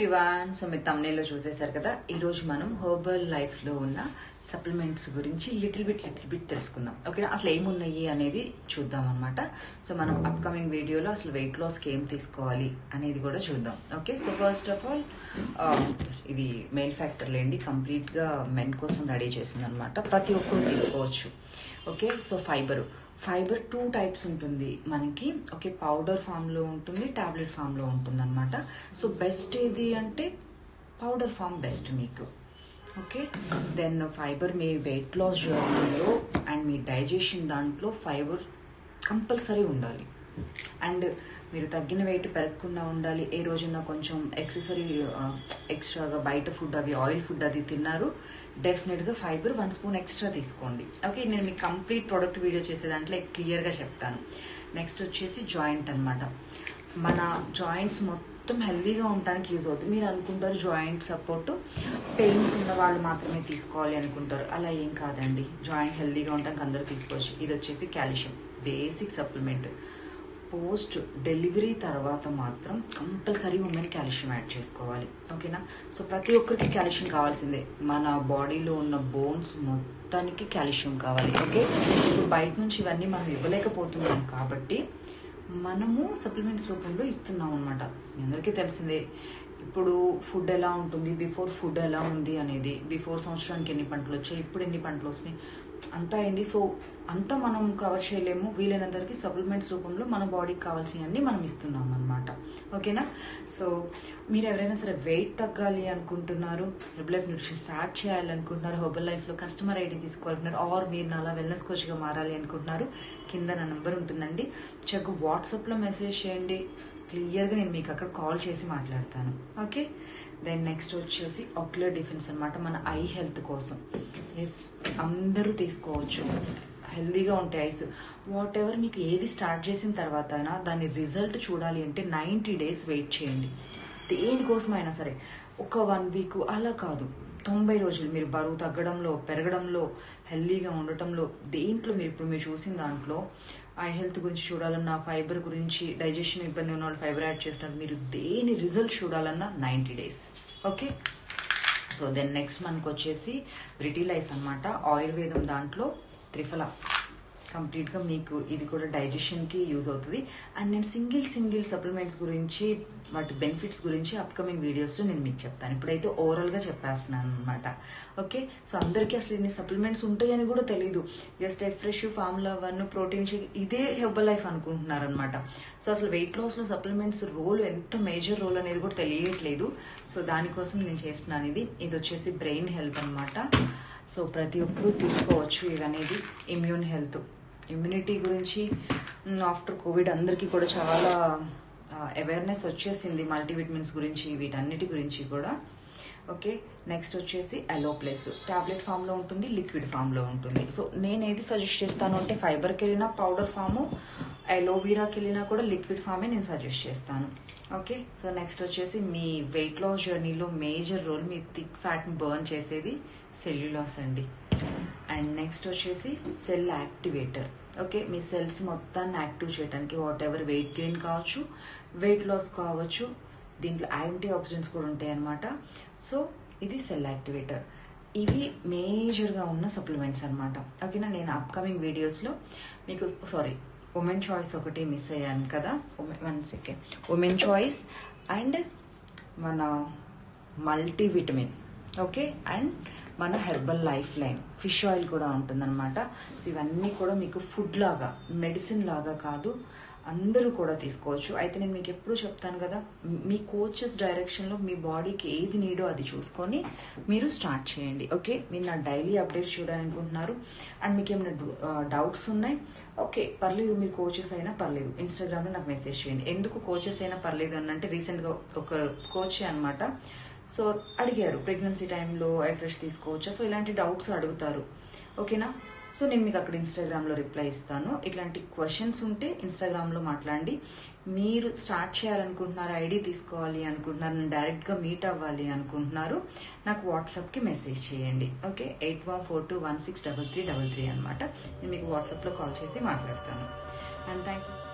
Everyone so మీరు తమ్నేలో చూసేశారు కదా ఈరోజు మనం హర్బల్ లైఫ్లో ఉన్న సప్లిమెంట్స్ గురించి లిటిల్ బిట్ లిటిల్ బిట్ తెలుసుకుందాం. ఓకే అసలు ఏమున్నాయి అనేది చూద్దాం అనమాట సో మనం అప్కమింగ్ వీడియోలో అసలు వెయిట్ లాస్కి ఏం తీసుకోవాలి అనేది కూడా చూద్దాం. Okay? So first of all ఇది మెయిల్ ఫ్యాక్టర్ లేండి కంప్లీట్గా మెన్ కోసం రెడీ చేసింది అనమాట ప్రతి ఒక్కరు తీసుకోవచ్చు. Okay? So fibre fibre two types ఉంటుంది మనకి. ఓకే పౌడర్ ఫామ్లో ఉంటుంది టాబ్లెట్ ఫామ్లో ఉంటుంది అనమాట సో బెస్ట్ ఏది అంటే పౌడర్ ఫామ్ బెస్ట్ మీకు. ఓకే దెన్ ఫైబర్ మీ వెయిట్ లాస్ జర్నీలో అండ్ మీ డైజెషన్ దాంట్లో ఫైబర్ కంపల్సరీ ఉండాలి. అండ్ మీరు తగ్గిన వెయిట్ పెరగకుండా ఉండాలి. ఏ రోజున కొంచెం ఎక్సెసరీ ఎక్స్ట్రాగా బయట ఫుడ్ అవి ఆయిల్ ఫుడ్ అది తిన్నారు డెఫినెట్గా ఫైబర్ వన్ స్పూన్ ఎక్స్ట్రా తీసుకోండి. ఓకే నేను మీకు కంప్లీట్ ప్రోడక్ట్ వీడియో చేసే దాంట్లో క్లియర్గా చెప్తాను. నెక్స్ట్ వచ్చేసి జాయింట్ అన్నమాట. మన జాయింట్స్ మొత్తం హెల్దీగా ఉండడానికి యూజ్ అవుతుంది. మీరు అనుకుంటారు జాయింట్ సపోర్ట్ పెయిన్స్ ఉన్న వాళ్ళు మాత్రమే తీసుకోవాలి అనుకుంటారు. అలా ఏం కాదండి. జాయింట్ హెల్దీగా ఉండడానికి అందరూ తీసుకోవచ్చు. ఇది వచ్చేసి calcium basic supplement post delivery తర్వాత మాత్రం కంపల్సరీ ఉమెన్ కాల్షియం యాడ్ చేసుకోవాలి. ఓకేనా? సో ప్రతి ఒక్కరికి కాల్షియం కావాల్సిందే. మన బాడీలో ఉన్న బోన్స్ మొత్తానికి కాల్షియం కావాలి. ఓకే? ఇప్పుడు బయట నుంచి ఇవన్నీ మనం ఇవ్వలేకపోతున్నాం కాబట్టి మనము సప్లిమెంట్స్ రూపంలో ఇస్తున్నాం అనమాట అందరికీ తెలిసిందే. ఇప్పుడు ఫుడ్ ఎలా ఉంటుంది? బిఫోర్ ఫుడ్ ఎలా ఉంది అనేది? బిఫోర్ సంవత్సరానికి ఎన్ని పంటలు వచ్చాయి? ఇప్పుడు ఎన్ని పంటలు వస్తున్నాయి? అంతా అయింది. సో అంతా మనం కవర్ చేయలేము. వీలైనంతవరకు సప్లిమెంట్స్ రూపంలో మన బాడీకి కావాల్సినవన్నీ మనం ఇస్తున్నాం అనమాట ఓకేనా? సో మీరు ఎవరైనా సరే వెయిట్ తగ్గాలి అనుకుంటున్నారు హెర్బల్ లైఫ్ న్యూట్రిషన్ స్టార్ట్ చేయాలనుకుంటున్నారు హెర్బల్ లైఫ్లో కస్టమర్ ఐడి తీసుకోవాలనుకుంటున్నారు ఆర్ మీరు నాలా వెల్నెస్ కోచ్గా మారాలి అనుకుంటున్నారు కింద నా నెంబర్ ఉంటుందండి. చక్కగా వాట్సాప్లో మెసేజ్ చేయండి. క్లియర్గా నేను మీకు అక్కడ కాల్ చేసి మాట్లాడతాను. ఓకే? దెన్ నెక్స్ట్ వచ్చేసి ఆక్యులర్ డిఫెన్స్ అనమాట మన ఐ హెల్త్ కోసం. ఎస్ అందరూ తీసుకోవచ్చు. హెల్దీగా ఉంటాయి ఐస్ వాట్ ఎవర్ మీకు ఏది స్టార్ట్ చేసిన తర్వాత దాని రిజల్ట్ చూడాలి అంటే నైంటీ డేస్ వెయిట్ చేయండి. దేనికోసమైనా సరే ఒక వన్ వీక్ అలా కాదు. తొంభై రోజులు మీరు బరువు తగ్గడంలో పెరగడంలో హెల్దీగా ఉండటంలో దేంట్లో మీరు ఇప్పుడు మీరు చూసిన దాంట్లో ఆ హెల్త్ గురించి చూడాలన్నా ఫైబర్ గురించి డైజెషన్ ఇబ్బంది ఉన్న వాళ్ళు ఫైబర్ యాడ్ చేస్తున్నారు మీరు దేని రిజల్ట్ చూడాలన్నా ninety days okay so then next మనకు వచ్చేసి బ్రిటీ లైఫ్ అనమాట ఆయుర్వేదం దాంట్లో త్రిఫల. కంప్లీట్గా మీకు ఇది కూడా డైజెషన్కి యూజ్ అవుతుంది. అండ్ నేను సింగిల్ సింగిల్ సప్లిమెంట్స్ గురించి వాటి బెనిఫిట్స్ గురించి అప్కమింగ్ వీడియోస్లో నేను మీకు చెప్తాను. ఇప్పుడైతే ఓవరాల్గా చెప్పేస్తున్నాను అనమాట ఓకే? సో అందరికీ అసలు ఇన్ని సప్లిమెంట్స్ ఉంటాయని కూడా తెలియదు just fresh formula one protein shake ఇదే హెర్బల్ లైఫ్ అనుకుంటున్నారనమాట సో అసలు వెయిట్ లాస్లో సప్లిమెంట్స్ రోల్ ఎంత మేజర్ రోల్ అనేది కూడా తెలియట్లేదు. సో దానికోసం నేను చేస్తున్నాను ఇది. ఇది వచ్చేసి బ్రెయిన్ హెల్త్ అనమాట సో ప్రతి ఒక్కరూ తీసుకోవచ్చు ఇవనేది ఇమ్యూన్ హెల్త్. ఇమ్యూనిటీ గురించి ఆఫ్టర్ కోవిడ్ అందరికీ కూడా చాలా అవేర్నెస్ వచ్చేసింది మల్టీవిటమిన్స్ గురించి వీటన్నిటి గురించి కూడా. ఓకే నెక్స్ట్ వచ్చేసి అలోప్లెస్ టాబ్లెట్ ఫామ్లో ఉంటుంది లిక్విడ్ ఫామ్లో ఉంటుంది. సో నేను ఏది సజెస్ట్ చేస్తాను అంటే ఫైబర్కి వెళ్ళినా పౌడర్ ఫాము అలోవీరాకి వెళ్ళినా కూడా లిక్విడ్ ఫామే నేను సజెస్ట్ చేస్తాను. ఓకే సో నెక్స్ట్ వచ్చేసి మీ వెయిట్ లాస్ జర్నీలో మేజర్ రోల్ మీ థిక్ ఫ్యాట్ని బర్న్ చేసేది సెల్యులాస్ అండి. అండ్ నెక్స్ట్ వచ్చేసి సెల్ యాక్టివేటర్ ఓకే మీ సెల్స్ మొత్తాన్ని యాక్టివ్ చేయడానికి వాట్ ఎవర్ వెయిట్ గెయిన్ కావచ్చు వెయిట్ లాస్ కావచ్చు దీంట్లో యాంటీ ఆక్సిడెంట్స్ కూడా ఉంటాయి అనమాట సో ఇది సెల్ యాక్టివేటర్ ఇవి మేజర్గా ఉన్న సప్లిమెంట్స్ అనమాట ఓకేనా నేను అప్కమింగ్ వీడియోస్లో మీకు సారీ ఉమెన్ చాయిస్ ఒకటి మిస్ అయ్యాను కదా? One second women choice and మన మల్టీవిటమిన్ ఓకే అండ్ మన herbal life line fish oil కూడా ఉంటుందన్నమాట. సో ఇవన్నీ కూడా మీకు ఫుడ్ లాగా మెడిసిన్ లాగా కాదు అందరూ కూడా తీసుకోవచ్చు. అయితే నేను మీకు ఎప్పుడు చెప్తాను కదా మీ కోచెస్ డైరెక్షన్లో మీ బాడీకి ఏది నీడో అది చూసుకొని మీరు స్టార్ట్ చేయండి ఓకే మీరు నా డైలీ అప్డేట్స్ చూడాలనుకుంటున్నారు. అండ్ మీకు ఏమైనా డౌట్స్ ఉన్నాయి? ఓకే పర్లేదు మీరు కోచెస్ అయినా పర్లేదు. ఇన్స్టాగ్రామ్లో నాకు మెసేజ్ చేయండి. ఎందుకు కోచెస్ అయినా పర్లేదు అని అంటే రీసెంట్గా ఒక కోచ్ అనమాట సో అడిగారు ప్రెగ్నెన్సీ టైంలో ఐఫ్రెష్ తీసుకోవచ్చా? సో ఇలాంటి డౌట్స్ అడుగుతారు. ఓకేనా? సో నేను మీకు అక్కడ ఇన్స్టాగ్రామ్లో రిప్లై ఇస్తాను. ఇట్లాంటి క్వశ్చన్స్ ఉంటే ఇన్స్టాగ్రామ్లో మాట్లాడండి. మీరు స్టార్ట్ చేయాలనుకుంటున్నారు ఐడి తీసుకోవాలి అనుకుంటున్నారు నేను డైరెక్ట్గా మీట్ అవ్వాలి అనుకుంటున్నారు నాకు వాట్సాప్కి మెసేజ్ చేయండి. Okay? Eight one four two one six double three double three అనమాట నేను మీకు వాట్సాప్లో కాల్ చేసి మాట్లాడతాను. And thank you